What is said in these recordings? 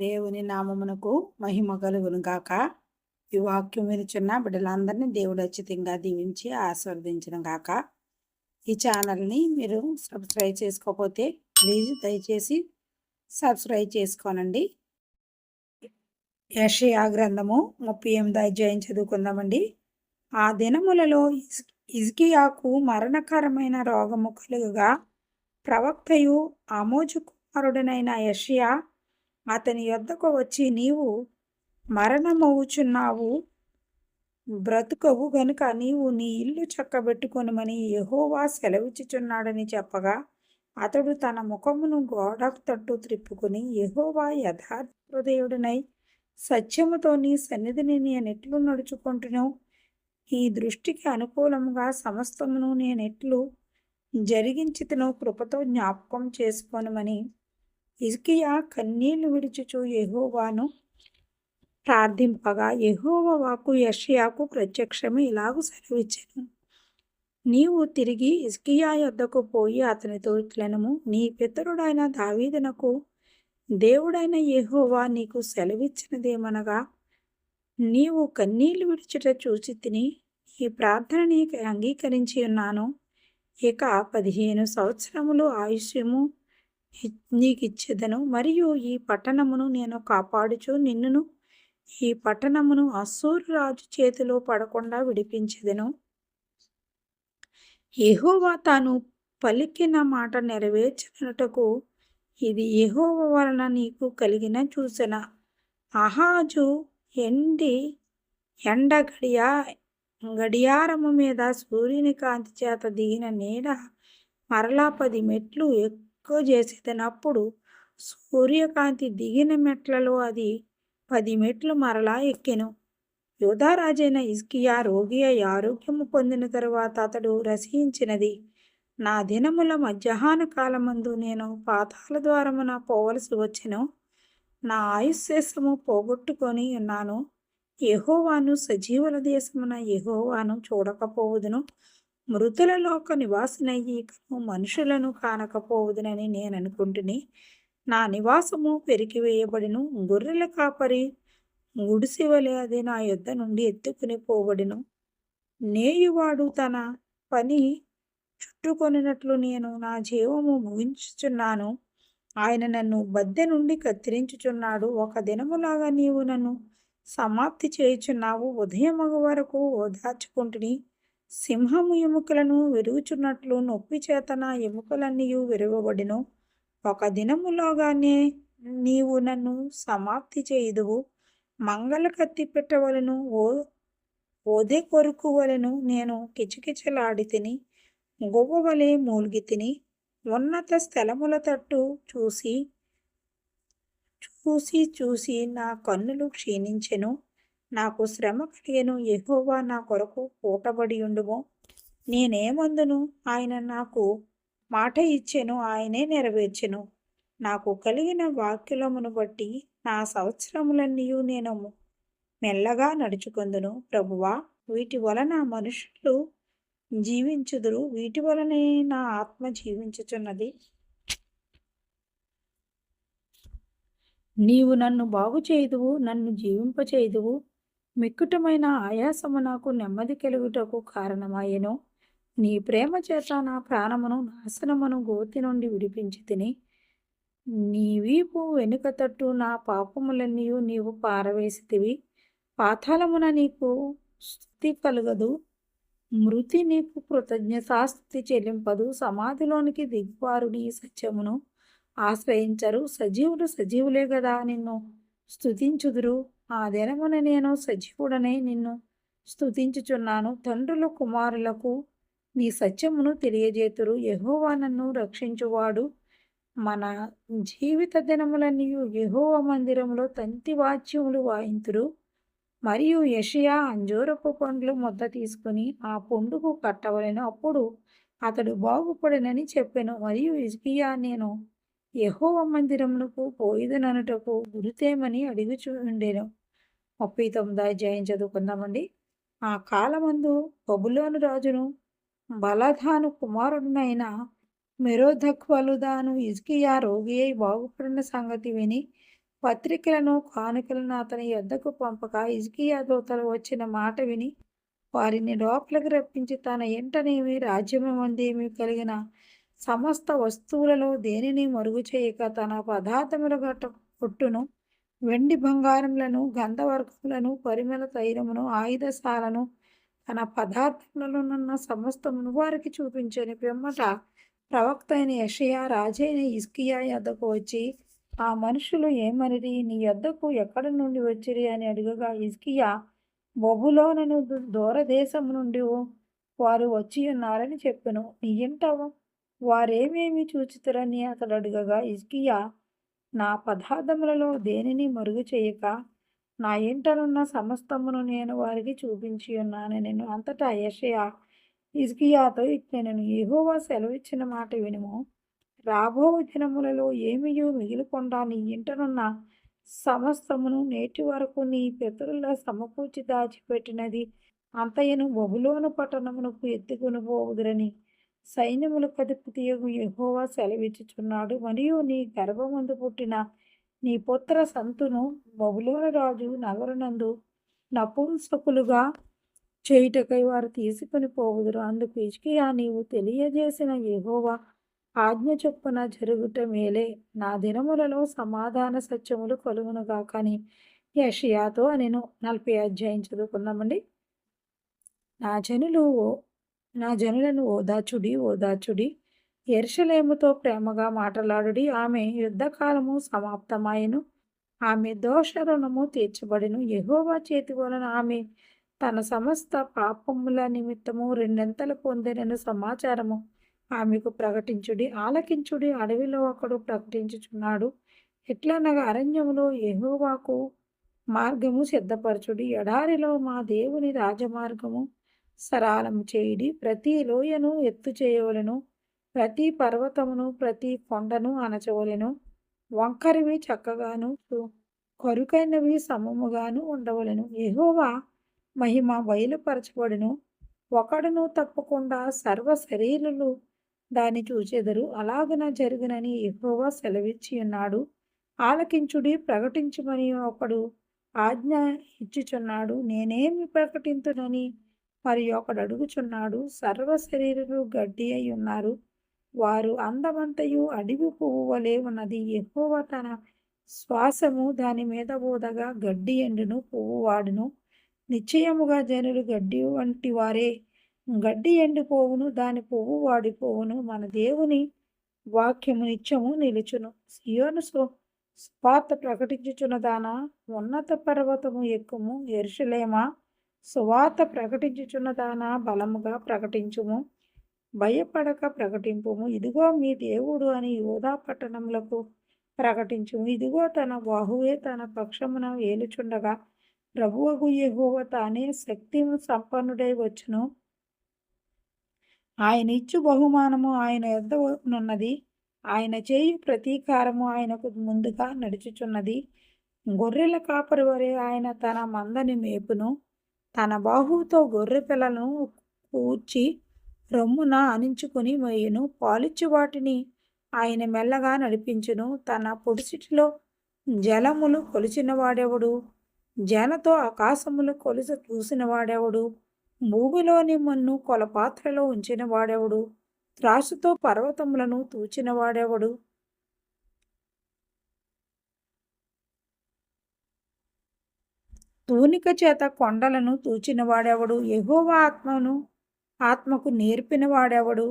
దేవుని నామమునకు మహిమ కలుగును గాక. ఈ వాక్యం వినిచున్న బిడ్డలందరినీ దేవుడు అచ్చితంగా దీవించి ఆస్వాదించడం గాక. ఈ ఛానల్ని మీరు సబ్స్క్రైబ్ చేసుకోకపోతే ప్లీజ్ దయచేసి సబ్స్క్రైబ్ చేసుకోనండి. యషయా గ్రంథము ముప్పై ఎనిమిది అధ్యాయం చదువుకుందామండి. ఆ దినములలో ఇజ్కియాకు మరణకరమైన రోగము కలుగుగా ప్రవక్తయు ఆమోజు కుమారుడనైన యషియా అతని యొద్దకు వచ్చి నీవు మరణమవుచున్నావు బ్రతుకవు గనుక నీవు నీ ఇల్లు చక్కబెట్టుకొనుమని యహోవా సెలవిచ్చుచున్నాడని చెప్పగా అతడు తన ముఖమును గోడకు తట్టు త్రిప్పుకుని యహోవా యథార్థ హృదయుడినై సత్యముతో నీ సన్నిధిని నేనెట్లు నడుచుకుంటున్నావు ఈ దృష్టికి అనుకూలముగా సమస్తమును నేనెట్లు జరిగించితను కృపతో జ్ఞాపకం చేసుకోనమని హిజ్కియా కన్నీళ్ళు విడుచుచు ఎహోవాను ప్రార్థింపగా యెహోవా వాకు యషియాకు ప్రత్యక్షమే ఇలాగ సెలవిచ్చాను. నీవు తిరిగి ఇస్కియా యొద్దకు పోయి అతనితో ఇట్లనము. నీ పితరుడైన దావీదునకు దేవుడైన యెహోవా నీకు సెలవిచ్చినదేమనగా నీవు కన్నీళ్ళు విడిచిట చూచి తిని ఈ ప్రార్థన నీకు అంగీకరించి ఉన్నాను. ఇక పదిహేను సంవత్సరములు ఆయుష్యము నీకిచ్చేదను. మరియు ఈ పట్టణమును నేను కాపాడుచు నిన్నును ఈ పట్టణమును అసూరు రాజు చేతిలో పడకుండా విడిపించెదను. యహోవా తాను పలికిన మాట నెరవేర్చినటకు ఇది యహోవ వలన నీకు కలిగిన చూసిన అహాజు ఎండి ఎండ గడియా గడియారము మీద సూర్యుని కాంతి చేత దిగిన నీడ మరలా పది మెట్లు ఎక్కువ చేసేదనప్పుడు సూర్యకాంతి దిగిన మెట్లలో అది పది మెట్లు మరలా ఎక్కెను. యోధారాజైన ఇస్కియా రోగి అయి ఆరోగ్యము పొందిన తరువాత అతడు రసించినది నా దినముల మధ్యాహ్న కాలమందు నేను పాతాల ద్వారమున పోవలసి వచ్చెను. నా ఆయుశ్శేషము పోగొట్టుకొని ఉన్నాను. ఎహోవాను సజీవుల దేశమున ఎహోవాను చూడకపోవదును. మృతుల లోక నివాసినయ్యి మనుషులను కానకపోవదునని నేను అనుకుంటుని నా నివాసము పెరికివేయబడిను గొర్రెల కాపరి గుడిసివలే అది నా యొద్ద నుండి ఎత్తుకుని పోబడిను. నేయువాడు తన పని చుట్టుకొనినట్లు నేను నా జీవము ముగించుచున్నాను. ఆయన నన్ను బద్దె నుండి కత్తిరించుచున్నాడు. ఒక దినములాగా నీవు నన్ను సమాప్తి చేయుచున్నావు. ఉదయమగు వరకు ఓదార్చుకుంటుని సింహము ఎముకలను విరుగుచున్నట్లు నొప్పి చేతన ఎముకలన్నీ విరవబడిను ఒక దినములోగానే నీవు నన్ను సమాప్తి చేయుదువు. మంగళ కత్తి పెట్టవలను ఓ ఓదే కొరుకు వలెను నేను కిచకిచలాడి తిని గువ్వ వలె తిని ఉన్నత స్థలముల తట్టు చూసి చూసి చూసి నా కన్నులు క్షీణించెను. నాకు శ్రమ కలిగెను. ఎహోవా నా కొరకు పూటబడి ఉండుము. నేనేమందును? ఆయన నాకు మాట ఇచ్చెను. ఆయనే నెరవేర్చెను. నాకు కలిగిన వాక్యులమును బట్టి నా సంవత్సరములన్నీ నేను మెల్లగా నడుచుకొందును. ప్రభువా వీటి వలన మనుషులు జీవించుదురు. వీటి వలనే నా ఆత్మ జీవించుచున్నది. నీవు నన్ను బాగు చేయుదువు నన్ను జీవింపచేయుదువు. మిక్కుటమైన ఆయాసము నాకు నెమ్మది కలుగుటకు కారణమాయెను నీ ప్రేమ చేత నా ప్రాణమును నాశనమును గోతి నుండి విడిపించి తిని నీ వీపు వెనుక తట్టు నా పాపములన్నీ నీవు పారవేసితివి. పాతాళమున నీకు స్థుతి కలుగదు మృతి నీకు కృతజ్ఞతాస్థుతి చెల్లింపదు. సమాధిలోనికి దిగువారు నీ సత్యమును ఆశ్రయించరు. సజీవులు సజీవులే కదా నిన్ను స్థుతించుదురు ఆ దినమున నేను సజీవుడనే నిన్ను స్తుతించుచున్నాను. తండ్రుల కుమారులకు నీ సత్యమును తెలియజేతురు. యహోవా నన్ను రక్షించువాడు. మన జీవిత దినములన్నీ యహోవ మందిరంలో తంతి వాచ్యములు వాయింతురు. మరియు యషియా అంజూరపు పండ్లు ముద్ద తీసుకుని ఆ పండుగ కట్టవలను. అప్పుడు అతడు బాగుపడినని చెప్పాను. మరియు హిజ్కియా నేను యహోవ మందిరమునకు పోయిదననుటకు గురితేమని అడుగుచూ ఉండేను. ముప్పై తొమ్మిది అధ్యాయం చదువుకుందామండి. ఆ కాలమందు బబులోను రాజును బలధాను కుమారుడునైన మెరోధక్వలుదాను ఇజ్కియా రోగి అయి బాగుపడిన సంగతి విని పత్రికలను కానుకలను అతని యొద్దకు పంపక ఇజ్కియా దూతలు వచ్చిన మాట విని వారిని లోపలికి రప్పించి తన ఎంటనేమి రాజ్యమందేమి కలిగిన సమస్త వస్తువులలో దేనిని మరుగు చేయక తన పదార్థముల గట్ట కొట్టును వెండి బంగారములను గంధవర్గములను పరిమళ తైలమును ఆయుధశాలను తన పదార్థములనున్న సమస్తమును వారికి చూపించని పిమ్మట ప్రవక్త అయిన యషయా రాజైన ఇస్కియా యొద్దకు వచ్చి ఆ మనుషులు ఏమనిరి? నీ యొద్దకు ఎక్కడి నుండి వచ్చిరి? అని అడుగగా ఇస్కియా బొబులోనను దూరదేశం నుండి వారు వచ్చి ఉన్నారని చెప్పెను. నీ ఇంట వారేమేమి చూచితురని? అతడు అడుగగా ఇస్కియా నా పదార్థములలో దేనిని మరుగు చేయక నా ఇంటనున్న సమస్తమును నేను వారికి చూపించి ఉన్నాను నేను అంతటా యషయా ఇజ్కియాతో నేను ఏహోవా సెలవిచ్చిన మాట వినుము. రాబో దినములలో ఏమియో మిగిలికుండా నీ ఇంటనున్న సమస్తమును నేటి వరకు నీ పితరుల సమకూర్చి దాచిపెట్టినది అంతయను బహులోను పట్టణమునకు ఎత్తుకుని పోవుదురని సైన్యముల అధిపతియగు యహోవా సెలవిచ్చుచున్నాడు. మరియు నీ గర్భమందు పుట్టిన నీ పుత్ర సంతును బహులోన రాజు నగరనందు నపుంసకులుగా చేయుటకై వారు తీసుకుని పోవుదురు. అందుకు ఇష్కియా నీవు తెలియజేసిన యహోవా ఆజ్ఞ చొప్పున జరుగుట మేలే. నా దినములలో సమాధాన సత్యములు కలుగునుగా కానీ యషియాతో నేను నలభై అధ్యాయం చదువుకున్నామండి నా జనులు నా జనులను ఓదాచుడి ఓదాచుడి ఎర్షలేముతో ప్రేమగా మాట్లాడుడి. ఆమె యుద్ధకాలము సమాప్తమాయను. ఆమె దోష రుణము తీర్చబడిను. యహోవా చేతి వలన ఆమె తన సమస్త పాపముల నిమిత్తము రెండెంతలు పొందినను సమాచారము ఆమెకు ప్రకటించుడి. ఆలకించుడి. అడవిలో ఒకడు ప్రకటించుచున్నాడు. ఎట్లనగా అరణ్యములో యహోవాకు మార్గము సిద్ధపరచుడి. ఎడారిలో మా దేవుని రాజమార్గము సరాలము చేయుడి. ప్రతి లోయను ఎత్తు చేయవలను. ప్రతి పర్వతమును ప్రతి కొండను అణచవలెను. వంకరివి చక్కగాను కరుకైనవి సమముగాను ఉండవలెను. ఎహోవా మహిమ బయలుపరచబడును. ఒకడును తప్పకుండా సర్వ శరీరులు దాన్ని చూచెదరు. అలాగన జరుగునని ఎహోవా సెలవిచ్చి ఉన్నాడు ఆలకించుడి ప్రకటించుమని ఒకడు ఆజ్ఞ ఇచ్చుచున్నాడు. నేనేమి ప్రకటింతునని మరి ఒకడు అడుగుచున్నాడు సర్వ శరీరులు గడ్డి అయి ఉన్నారు. వారు అందమంతయు అడవి పువ్వు వలె ఉన్నది. ఎక్కువ తన శ్వాసము దాని మీద బోదగా గడ్డి ఎండును పువ్వు వాడును. నిశ్చయముగా జనులు గడ్డి వంటి వారే. గడ్డి ఎండిపోవును దాని పువ్వు వాడిపోవును. మన దేవుని వాక్యము నిత్యము నిలుచును. సియోను స్వార్త ప్రకటించుచున్నదానా ఉన్నత పర్వతము ఎక్కుము ఎరుషులేమా సువార్త ప్రకటించుచున్నదానా బలముగా ప్రకటించుము. భయపడక ప్రకటింపుము. ఇదిగో మీ దేవుడు అని యోధా పట్టణములకు ప్రకటించుము. ఇదిగో తన బాహువే తన పక్షమున ఏలుచుండగా ప్రభువగు యెహోవ తానే శక్తి సంపన్నుడై వచ్చును. ఆయన ఇచ్చు బహుమానము ఆయన ఎద్దనున్నది ఆయన చేయు ప్రతీకారము ఆయనకు ముందుగా నడుచుచున్నది. గొర్రెల కాపరి వరే ఆయన తన మందని మేపును. తన బాహువుతో గొర్రె పిల్లను కూర్చి రొమ్మున అనించుకుని మొయ్యను పాలిచ్చు వాటిని ఆయన మెల్లగా నడిపించును. తన పొడిసిటిలో జలములు కొలిచిన వాడెవడు? జనతో ఆకాశములు కొలుస చూసిన వాడెవడు? భూమిలోని మన్ను కొలపాత్రలో ఉంచిన వాడెవడు? త్రాసుతో పర్వతములను తూచిన వాడెవడు చేత కొండలను తూచినవాడెవడు వాడెవడు? ఆత్మను ఆత్మకు నేర్పినవాడెవడు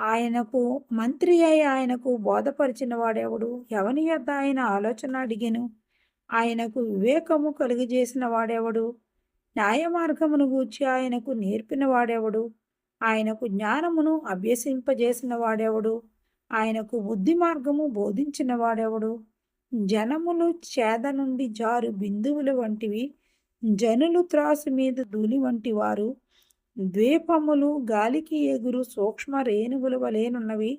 ఆయనకు మంత్రి అయి ఆయనకు బోధపరిచిన వాడెవడు? ఎవని యొద్ద ఆయన ఆలోచన అడిగిను? ఆయనకు వివేకము కలుగజేసిన వాడెవడు? న్యాయ మార్గమును గూర్చి ఆయనకు నేర్పిన వాడెవడు? ఆయనకు జ్ఞానమును అభ్యసింపజేసిన వాడెవడు? ఆయనకు బుద్ధి మార్గము బోధించిన వాడెవడు? జనములు చేద నుండి జారు బిందువులు వంటివి జనులు త్రాసు మీద ధూళి వంటి వారు ద్వీపములు గాలికి ఎగురు సూక్ష్మ రేణువుల వలేనున్నవి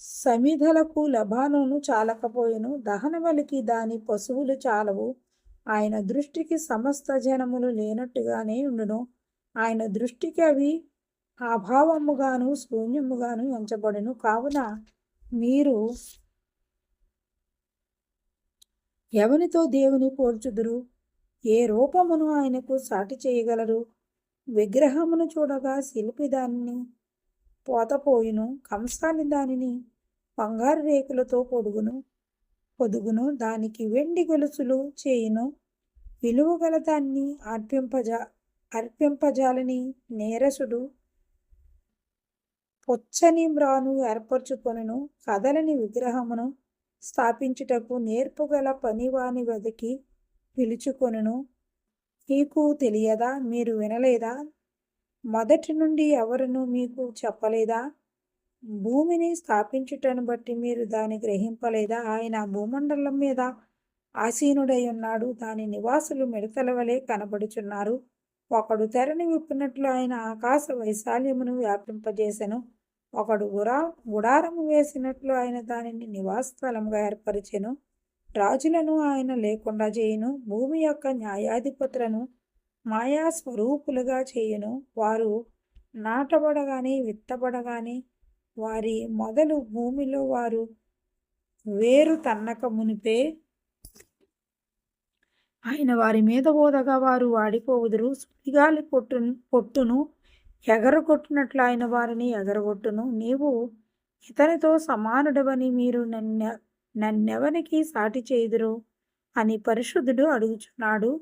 సమిధలకు లబానును చాలకపోయెను దహనవలికి దాని పశువులు చాలవు. ఆయన దృష్టికి సమస్త జనములు లేనట్టుగానే ఉండును. ఆయన దృష్టికి అవి అభావముగాను శూన్యముగాను ఎంచబడును. కావున మీరు ఎవనితో దేవుని పోల్చుదురు? ఏ రూపమును ఆయనకు సాటి చేయగలరు? విగ్రహమును చూడగా శిల్పి దానిని పోతపోయును కంసాలి దానిని బంగారు రేకులతో పొడుగును పొదుగును దానికి వెండి గొలుసులు చేయును. విలువ గల దాన్ని అర్పింపజా అర్పింపజాలని నేరసుడు పొచ్చని మ్రాను ఏర్పరచుకొనును కదలని విగ్రహమును స్థాపించుటకు నేర్పుగల పనివాని వదికి పిలుచుకొనును. మీకు తెలియదా? మీరు వినలేదా? మొదటి నుండి ఎవరును మీకు చెప్పలేదా? భూమిని స్థాపించుటను బట్టి మీరు దాన్ని గ్రహింపలేదా? ఆయన భూమండలం మీద ఆసీనుడై ఉన్నాడు. దాని నివాసులు మిడతల వలె కనబడుచున్నారు. ఒకడు తెరని విప్పినట్లు ఆయన ఆకాశ వైశాల్యమును వ్యాపింపజేసెను. ఒకడు గురా గుడారము వేసినట్లు ఆయన దానిని నివాసస్థలముగా ఏర్పరిచెను. రాజులను ఆయన లేకుండా చేయును. భూమి యొక్క న్యాయాధిపతులను మాయా స్వరూపులుగా చేయును. వారు నాటబడగాని విత్తబడగాని వారి మొదలు భూమిలో వారు వేరు తన్నక మునిపే ఆయన వారి మీద ఓదగా వారు వాడిపోవుదురు. సుడిగాలి పొట్టును పొట్టును ఎగరగొట్టినట్లు ఆయన వారిని ఎగరగొట్టును. నీవు ఇతనితో సమానుడవని మీరు నన్ను నన్నెవనికి సాటి చేయుదురు? అని పరిశుద్ధుడు అడుగుచున్నాడు.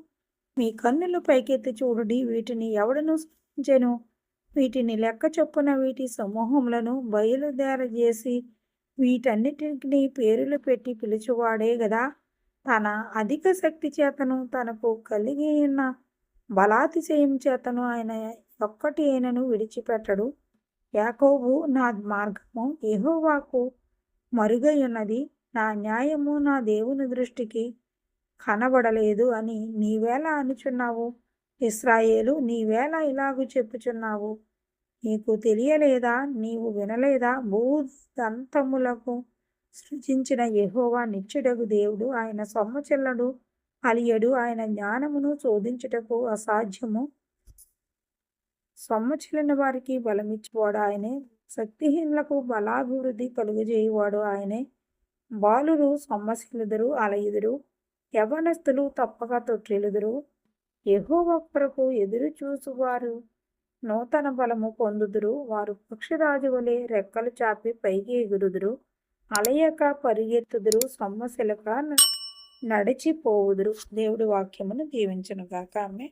మీ కన్నులు పైకెత్తి చూడుడి. వీటిని ఎవడను సృష్టించెను? వీటిని లెక్క చొప్పున వీటి సమూహములను బయలుదేరజేసి వీటన్నిటిని పేరులు పెట్టి పిలుచువాడే గదా. తన అధిక శక్తి చేతను తనకు కలిగి ఉన్న బలాతిశయం చేతను ఆయన ఒక్కటి అయినను విడిచిపెట్టడు. యాకోబు నా మార్గము ఎహోవాకు మరుగై ఉన్నది నా న్యాయము నా దేవుని దృష్టికి కనబడలేదు అని నీవేళ అనుచున్నావు. ఇస్రాయేలు నీవేళ ఇలాగు చెప్పుచున్నావు. నీకు తెలియలేదా? నీవు వినలేదా? భూదంతములకు సృజించిన యహోవా నిత్యుడగు దేవుడు. ఆయన సొమ్మచెల్లడు అలియడు. ఆయన జ్ఞానమును శోధించుటకు అసాధ్యము. సొమ్మచెల్లిన వారికి బలమిచ్చువాడు ఆయనే. శక్తిహీనులకు బలాభివృద్ధి కలుగజేయువాడు ఆయనే. బాలురు సొమ్మశిలుదురు అలయుదురు. యవనస్తులు తప్పక తొట్టిలుదురు యెహోవా ఎదురు చూసువారు. నూతన బలము పొందుదురు. వారు పక్షిరాజు వలె రెక్కలు చాపి పైకి ఎగురుదురు. అలయక పరిగెత్తుదురు. సొమ్మశిలక నడిచిపోవుదురు. దేవుడి వాక్యమును దీవించునుగాక. ఆమె